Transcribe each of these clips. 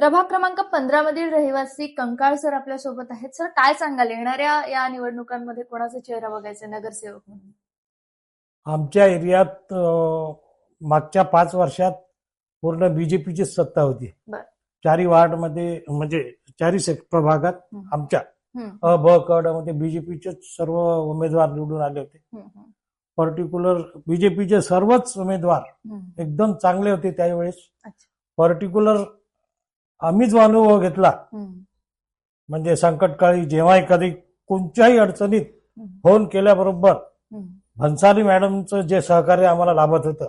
प्रभाग क्रमांक पंधरा मधील रहिवासी कंकाळ सर आपल्यासोबत आहेत. सर काय सांगाल? येणाऱ्या या निवडणुकांमध्ये कोणाचा चेहरा बघायचा नगरसेवक म्हणून. आमच्या एरियात मागच्या पाच वर्षात पूर्ण बीजेपीची सत्ता होती. चारी वार्डमध्ये म्हणजे चारी प्रभागात. आमच्या अ ब मध्ये बीजेपीचे सर्व उमेदवार निवडून आले होते. पर्टिक्युलर बीजेपीचे सर्वच उमेदवार. एकदम चांगले होते त्यावेळेस. पर्टिक्युलर आम्हीच अनुभव घेतला. म्हणजे संकटकाळी जेव्हा एखादी कोणत्याही अडचणीत फोन केल्याबरोबर. भन्साली मॅडमचं जे सहकार्य आम्हाला लाभत होतं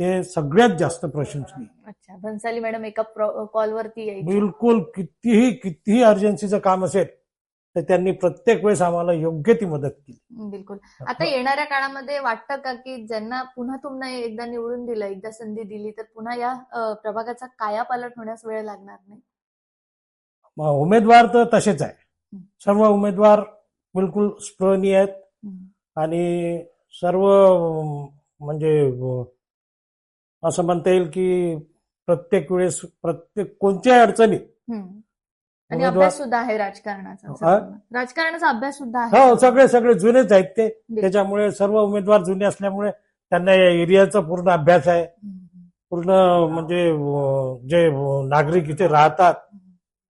ते सगळ्यात जास्त प्रशंसनीय. अच्छा भन्साली मॅडम एका कॉलवरती बिलकुल कितीही कितीही अर्जन्सीचं काम असेल तर त्यांनी प्रत्येक वेळेस आम्हाला योग्य ती मदत केली. बिलकुल. आता येणाऱ्या काळामध्ये वाटतं का की ज्यांना पुन्हा तुम्हाला एकदा निवडून दिलं एकदा संधी दिली तर पुन्हा या प्रभागाचा कायापालट होण्यास वेळ लागणार नाही? उमेदवार तर तसेच आहे. सर्व उमेदवार बिलकुल स्पृहणीय आहेत. आणि सर्व म्हणजे असं म्हणता येईल की प्रत्येक वेळेस प्रत्येक कोणत्याही अडचणी हम्म. आणि अभ्यास सुद्धा आहे राजकारणाचा. राजकारणाचा अभ्यास सुद्धा आहे. हो सगळे सगळे जुनेच आहेत ते. त्याच्यामुळे सर्व उमेदवार जुने असल्यामुळे त्यांना या एरियाचा पूर्ण अभ्यास आहे. पूर्ण म्हणजे जे नागरिक इथे राहतात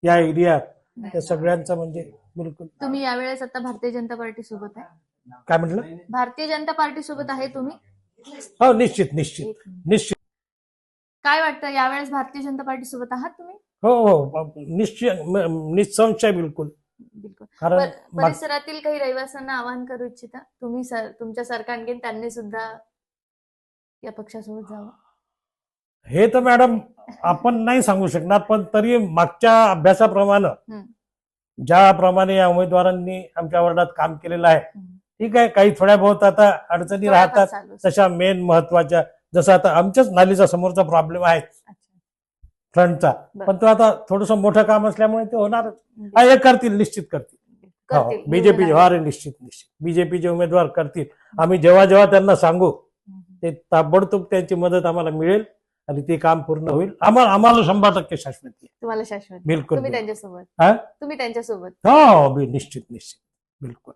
या एरियात त्या. सगळ्यांचं म्हणजे बिलकुल. तुम्ही यावेळेस आता भारतीय जनता पार्टी सोबत आहे? काय म्हटलं? भारतीय जनता पार्टी सोबत आहे तुम्ही? हो निश्चित निश्चित. निश्चित. काय वाटतं यावेळेस भारतीय जनता पार्टी सोबत आहात तुम्ही? हो हो निश्चित म- निसंशय बिलकुल बिलकुल कारण पर- माग- परिसरातील काही रहिवाशांना आवाहन करू इच्छिता तुम्ही सर तुमच्या सरकारकडे त्यांनी सुद्धा या पक्षासोबत जावं हे तर मॅडम आपण नाही सांगू शकणार पण तरी मागच्या अभ्यासाप्रमाणे. ज्याप्रमाणे या उमेदवारांनी आमच्या वार्डात काम केलेलं आहे. ठीक आहे काही थोड्या बहुत आता अडचणी थोडाफार राहतात. तशा मेन महत्त्वाच्या जसं आता आमच्याच नालीचा समोरचा प्रॉब्लेम आहे. फ्रंटचा. पण तो आता थोडस मोठं काम असल्यामुळे ते होणारच बिलकुल. हा, हे करतील निश्चित करतील. करतील. बीजेपी निवडून हा रे निश्चित निश्चित. बीजेपीचे उमेदवार करतील. आम्ही जेव्हा जेव्हा त्यांना सांगू. ते ताबडतोब त्यांची मदत आम्हाला मिळेल आणि ते काम पूर्ण होईल. आम्हाला आम्हाला शंभर टक्के शाश्वती आहे. तुम्हाला शाश्वत बिलकुल तुम्ही बिलकुल. त्यांच्यासोबत. हा? तुम्ही त्यांच्यासोबत. हो बी- निश्चित निश्चित. बिलकुल.